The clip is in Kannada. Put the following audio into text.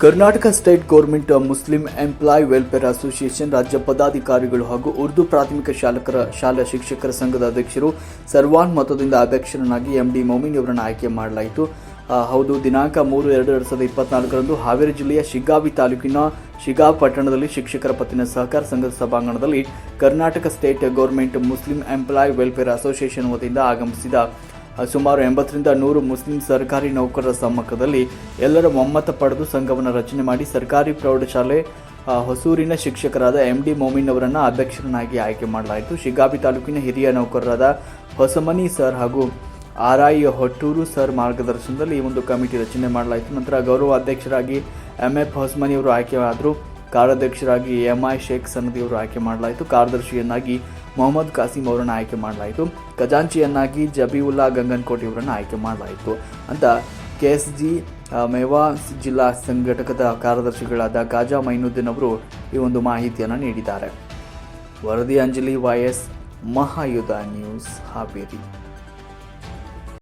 Karnataka state government Muslim employ welfare association ರಾಜ್ಯ ಪದಾಧಿಕಾರಿಗಳು ಹಾಗೂ ಉರ್ದು ಪ್ರಾಥಮಿಕ ಶಾಲಕರ ಶಾಲಾ ಶಿಕ್ಷಕರ ಸಂಘದ ಅಧ್ಯಕ್ಷರು ಸರ್ವಾನ್ ಮತದಿಂದ ಅಧ್ಯಕ್ಷರನ್ನಾಗಿ ಎಂಡಿ ಮೊಮಿನ್ ಅವರನ್ನು ಆಯ್ಕೆ ಮಾಡಲಾಯಿತು. ಹೌದು, ದಿನಾಂಕ ಮೂರು ಎರಡು ಎರಡು ಸಾವಿರದ ಇಪ್ಪತ್ನಾಲ್ಕರಂದು ಹಾವೇರಿ ಜಿಲ್ಲೆಯ ಶಿಗ್ಗಾವಿ ತಾಲೂಕಿನ ಶಿಗಾವ್ ಪಟ್ಟಣದಲ್ಲಿ ಶಿಕ್ಷಕರ ಪತ್ತಿನ ಸಹಕಾರ ಸಂಘದ ಸಭಾಂಗಣದಲ್ಲಿ Karnataka state government Muslim employ welfare association ವತಿಯಿಂದ ಆಗಮಿಸಿದ ಸುಮಾರು ಎಂಬತ್ತರಿಂದ ನೂರು ಮುಸ್ಲಿಂ ಸರ್ಕಾರಿ ನೌಕರರ ಸಮ್ಮುಖದಲ್ಲಿ ಎಲ್ಲರ ಒಮ್ಮತ ಪಡೆದು ಸಂಘವನ್ನು ರಚನೆ ಮಾಡಿ ಸರ್ಕಾರಿ ಪ್ರೌಢಶಾಲೆ ಹೊಸೂರಿನ ಶಿಕ್ಷಕರಾದ ಎಂ ಡಿ ಮೊಮಿನ್ ಅವರನ್ನು ಅಧ್ಯಕ್ಷರನ್ನಾಗಿ ಆಯ್ಕೆ ಮಾಡಲಾಯಿತು. ಶಿಗಾಬಿ ತಾಲೂಕಿನ ಹಿರಿಯ ನೌಕರರಾದ ಹೊಸಮನಿ ಸರ್ ಹಾಗೂ ಆರ್ ಹೊಟ್ಟೂರು ಸರ್ ಮಾರ್ಗದರ್ಶನದಲ್ಲಿ ಈ ಒಂದು ಕಮಿಟಿ ರಚನೆ ಮಾಡಲಾಯಿತು. ನಂತರ ಗೌರವ ಅಧ್ಯಕ್ಷರಾಗಿ ಎಂ ಎಫ್ ಹೊಸಮನಿ ಅವರು ಆಯ್ಕೆ ಆದರು ಕಾರ್ಯಾಧ್ಯಕ್ಷರಾಗಿ ಎಂ ಐ ಶೇಖ್ ಅವರು ಆಯ್ಕೆ ಮಾಡಲಾಯಿತು. ಕಾರ್ಯದರ್ಶಿಯನ್ನಾಗಿ ಮೊಹಮ್ಮದ್ ಕಾಸಿಂ ಅವರನ್ನು ಆಯ್ಕೆ ಮಾಡಲಾಯಿತು. ಖಜಾಂಚಿಯನ್ನಾಗಿ ಜಬೀವುಲ್ಲಾ ಗಂಗನ್ಕೋಟಿ ಅವರನ್ನು ಆಯ್ಕೆ ಮಾಡಲಾಯಿತು. ಅಂತ ಕೆ ಎಸ್ ಜಿ ಮೇವಾ ಜಿಲ್ಲಾ ಸಂಘಟಕದ ಕಾರ್ಯದರ್ಶಿಗಳಾದ ಗಾಜಾ ಮೈನುದ್ದೀನ್ ಅವರು ಈ ಒಂದು ಮಾಹಿತಿಯನ್ನು ನೀಡಿದ್ದಾರೆ. ವರದಿ ಅಂಜಲಿ ವೈಎಸ್ ಮಹಾಯುಧ ನ್ಯೂಸ್ ಹಾವೇರಿ.